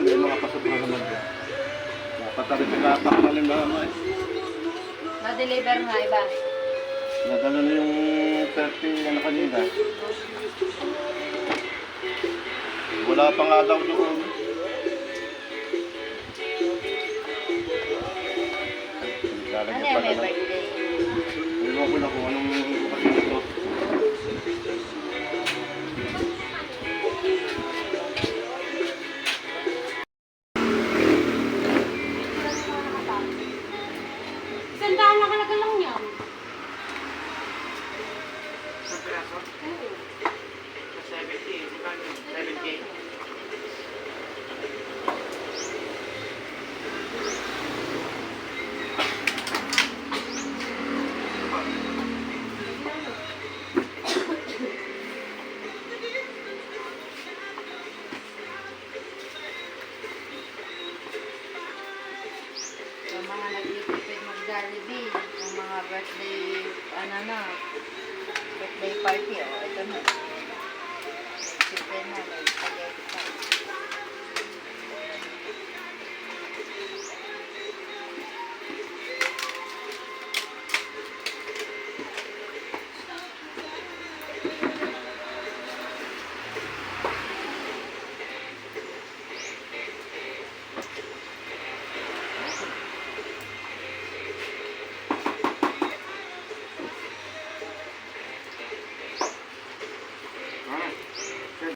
yan, may mga pasubra naman yan. Napatari pinapak na rin mga mga. Na-deliver nga iba. Nadala na yung 30 ano kanina. Wala pa nga daw doon. Ano yan, may birthday? Sandaan na kalaga lang yan. Yung mga nag-tipid mag-Jollibee, yung mga birthday, ano na, birthday party, oh, ito na. Chicken na, may spaghetti pa.